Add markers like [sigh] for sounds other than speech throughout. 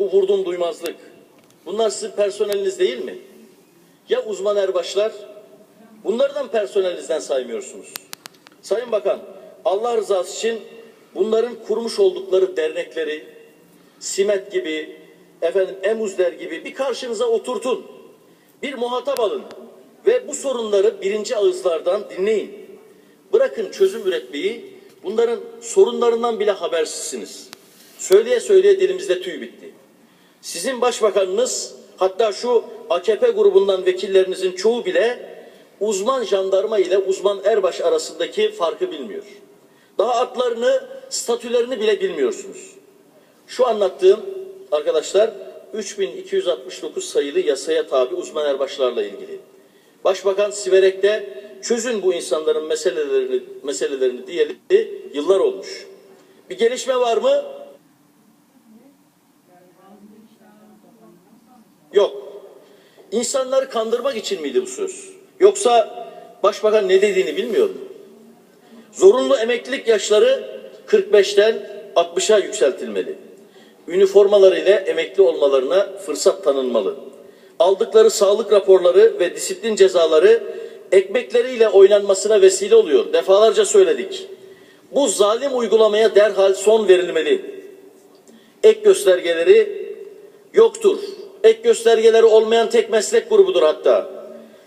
bu vurdum duymazlık. Bunlar sizin personeliniz değil mi? Ya uzman erbaşlar? Bunlardan personelinizden saymıyorsunuz. Sayın Bakan, Allah rızası için bunların kurmuş oldukları dernekleri, Simet gibi, efendim Emuzler gibi bir karşınıza oturtun. Bir muhatap alın ve bu sorunları birinci ağızlardan dinleyin. Bırakın çözüm üretmeyi, bunların sorunlarından bile habersizsiniz. Söyleye söyleye dilimizde tüy bitti. Sizin başbakanınız hatta şu AKP grubundan vekillerinizin çoğu bile uzman jandarma ile uzman erbaş arasındaki farkı bilmiyor. Daha adlarını, statülerini bile bilmiyorsunuz. Şu anlattığım arkadaşlar 3269 sayılı yasaya tabi uzman erbaşlarla ilgili. Başbakan Siverek'te çözün bu insanların meselelerini meselelerini diyeli yıllar olmuş. Bir gelişme var mı? Yok. İnsanları kandırmak için miydi bu söz? Yoksa başbakan ne dediğini bilmiyor mu? Zorunlu emeklilik yaşları 45'ten 60'a yükseltilmeli. Üniformaları ile emekli olmalarına fırsat tanınmalı. Aldıkları sağlık raporları ve disiplin cezaları ekmekleriyle oynanmasına vesile oluyor. Defalarca söyledik. Bu zalim uygulamaya derhal son verilmeli. Ek göstergeleri yoktur. Ek göstergeleri olmayan tek meslek grubudur hatta.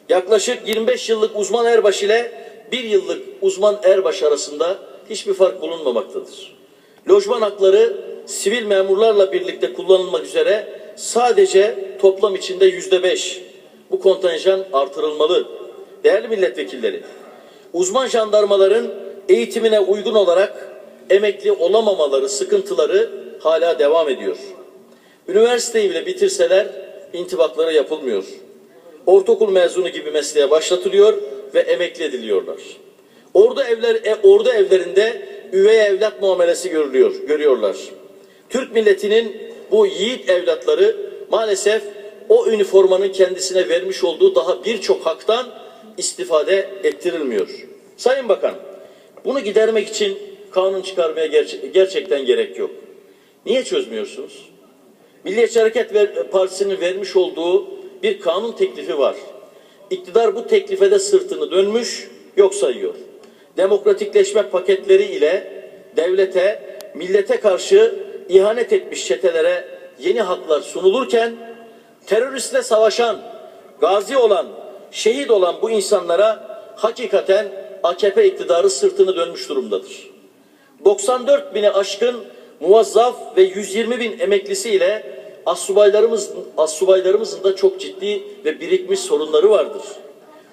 Yaklaşık 25 yıllık uzman erbaş ile bir yıllık uzman erbaş arasında hiçbir fark bulunmamaktadır. Lojman hakları sivil memurlarla birlikte kullanılmak üzere sadece toplam içinde yüzde beş. Bu kontenjan artırılmalı. Değerli milletvekilleri, uzman jandarmaların eğitimine uygun olarak emekli olamamaları sıkıntıları hala devam ediyor. Üniversiteyi bile bitirseler intibakları yapılmıyor. Ortaokul mezunu gibi mesleğe başlatılıyor ve emekli ediliyorlar. Ordu evler e, ordu evlerinde üvey evlat muamelesi görülüyor, görüyorlar. Türk milletinin bu yiğit evlatları maalesef o üniformanın kendisine vermiş olduğu daha birçok haktan istifade ettirilmiyor. Sayın Bakan, bunu gidermek için kanun çıkarmaya gerçe- gerçekten gerek yok. Niye çözmüyorsunuz? Milliyetçi Hareket Partisi'nin vermiş olduğu bir kanun teklifi var. İktidar bu teklife de sırtını dönmüş, yok sayıyor. Demokratikleşme paketleri ile devlete, millete karşı ihanet etmiş çetelere yeni haklar sunulurken teröristle savaşan, gazi olan, şehit olan bu insanlara hakikaten AKP iktidarı sırtını dönmüş durumdadır. 94 bini aşkın muvazzaf ve 120 bin emeklisiyle assubaylarımız, assubaylarımızın da çok ciddi ve birikmiş sorunları vardır.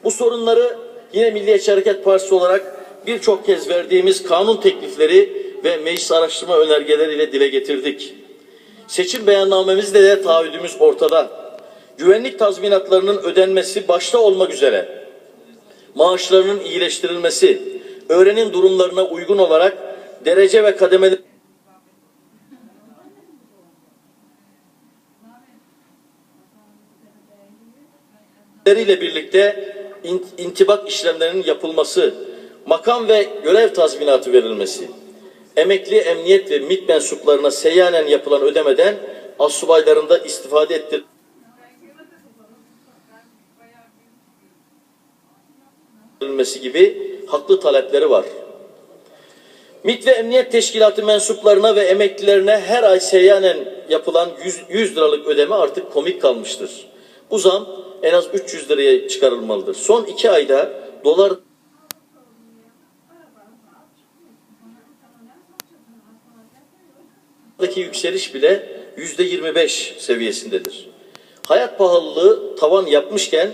Bu sorunları yine Milliyetçi Hareket Partisi olarak birçok kez verdiğimiz kanun teklifleri ve meclis araştırma önergeleriyle dile getirdik. Seçim beyannamemizde de taahhüdümüz ortada. Güvenlik tazminatlarının ödenmesi başta olmak üzere maaşlarının iyileştirilmesi, öğrenim durumlarına uygun olarak derece ve kademeli ile birlikte in- intibak işlemlerinin yapılması, makam ve görev tazminatı verilmesi, emekli emniyet ve MİT mensuplarına seyyanen yapılan ödemeden assubaylarında istifade ettir gibi haklı talepleri var. MİT ve Emniyet Teşkilatı mensuplarına ve emeklilerine her ay seyyanen yapılan 100, 100 liralık ödeme artık komik kalmıştır. Bu zam en az 300 liraya çıkarılmalıdır. Son iki ayda dolar yükseliş bile yüzde 25 seviyesindedir. Hayat pahalılığı tavan yapmışken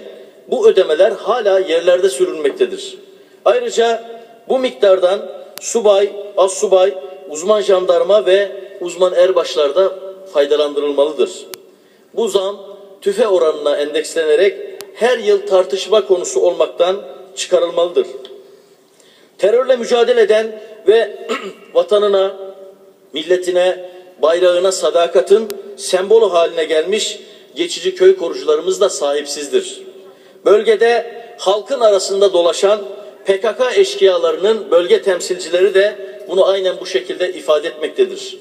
bu ödemeler hala yerlerde sürülmektedir. Ayrıca bu miktardan subay, assubay, uzman jandarma ve uzman erbaşlar da faydalandırılmalıdır. Bu zam tüfe oranına endekslenerek her yıl tartışma konusu olmaktan çıkarılmalıdır. Terörle mücadele eden ve [clears throat] vatanına, milletine, bayrağına sadakatin sembolü haline gelmiş geçici köy korucularımız da sahipsizdir. Bölgede halkın arasında dolaşan PKK eşkıyalarının bölge temsilcileri de bunu aynen bu şekilde ifade etmektedir.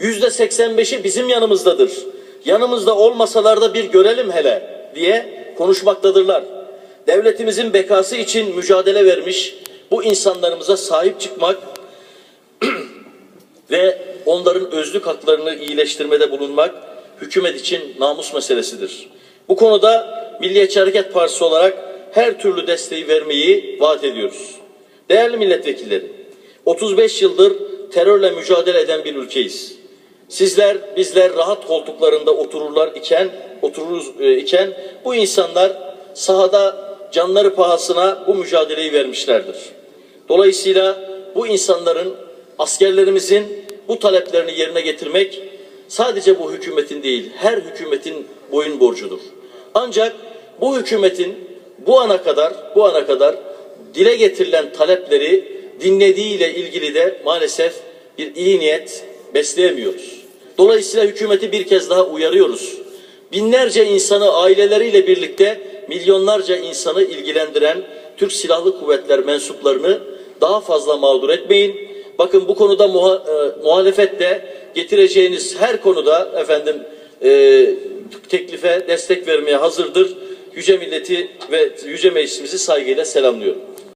Yüzde 85'i bizim yanımızdadır. Yanımızda olmasalar da bir görelim hele diye konuşmaktadırlar. Devletimizin bekası için mücadele vermiş bu insanlarımıza sahip çıkmak [clears throat] ve onların özlük haklarını iyileştirmede bulunmak hükümet için namus meselesidir. Bu konuda Milliyetçi Hareket Partisi olarak her türlü desteği vermeyi vaat ediyoruz. Değerli milletvekilleri, 35 yıldır terörle mücadele eden bir ülkeyiz. Sizler, bizler rahat koltuklarında otururlar iken, otururuz e, iken bu insanlar sahada canları pahasına bu mücadeleyi vermişlerdir. Dolayısıyla bu insanların, askerlerimizin bu taleplerini yerine getirmek sadece bu hükümetin değil, her hükümetin boyun borcudur. Ancak bu hükümetin bu ana kadar, bu ana kadar dile getirilen talepleri dinlediğiyle ilgili de maalesef bir iyi niyet besleyemiyoruz. Dolayısıyla hükümeti bir kez daha uyarıyoruz. Binlerce insanı aileleriyle birlikte milyonlarca insanı ilgilendiren Türk Silahlı Kuvvetler mensuplarını daha fazla mağdur etmeyin. Bakın bu konuda muha, e, muhalefet de getireceğiniz her konuda efendim e, teklife destek vermeye hazırdır. Yüce milleti ve yüce meclisimizi saygıyla selamlıyorum.